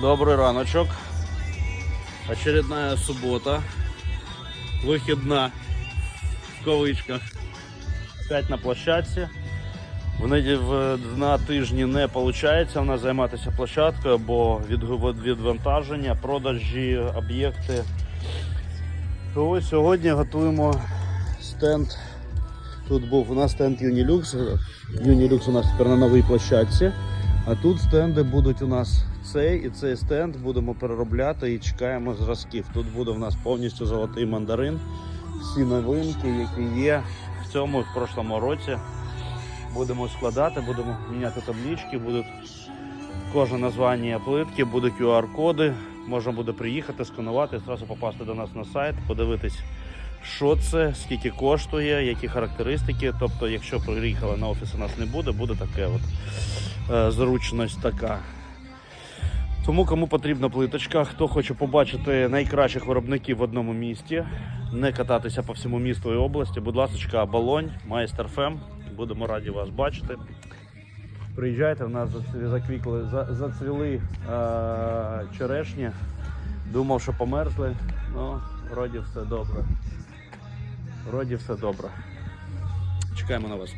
Добрый раночок. Очередная суббота. Вихідна в кавичках. Опять на площадці. В на тижні не виходить в нас займатися площадкою, бо від, відвантаження, продажі, об'єкти. Ось сьогодні готуємо стенд. Тут був у нас стенд Unilux. Unilux у нас тепер на новій площадці. А тут стенди будуть у нас цей і цей стенд будемо переробляти і чекаємо зразків. Тут буде у нас повністю золотий мандарин. Всі новинки, які є в цьому і в прошлому році. Будемо складати, будемо міняти таблички, будуть кожне названня плитки, будуть QR-коди. Можна буде приїхати, сканувати, одразу попасти до нас на сайт, подивитись, що це, скільки коштує, які характеристики. Тобто, якщо приїхали на офіс, у нас не буде, буде таке от е, зручність така. Тому кому потрібна плиточка, хто хоче побачити найкращих виробників в одному місті, не кататися по всьому місту і області, будь ласка, Болонь, Майстер Фем. Будемо раді вас бачити. Приїжджайте, в нас зацві- заквікли, зацвіли е, черешні. Думав, що померзли. Ну, вроді все добре. Вроді все добре. Чекаємо на вас.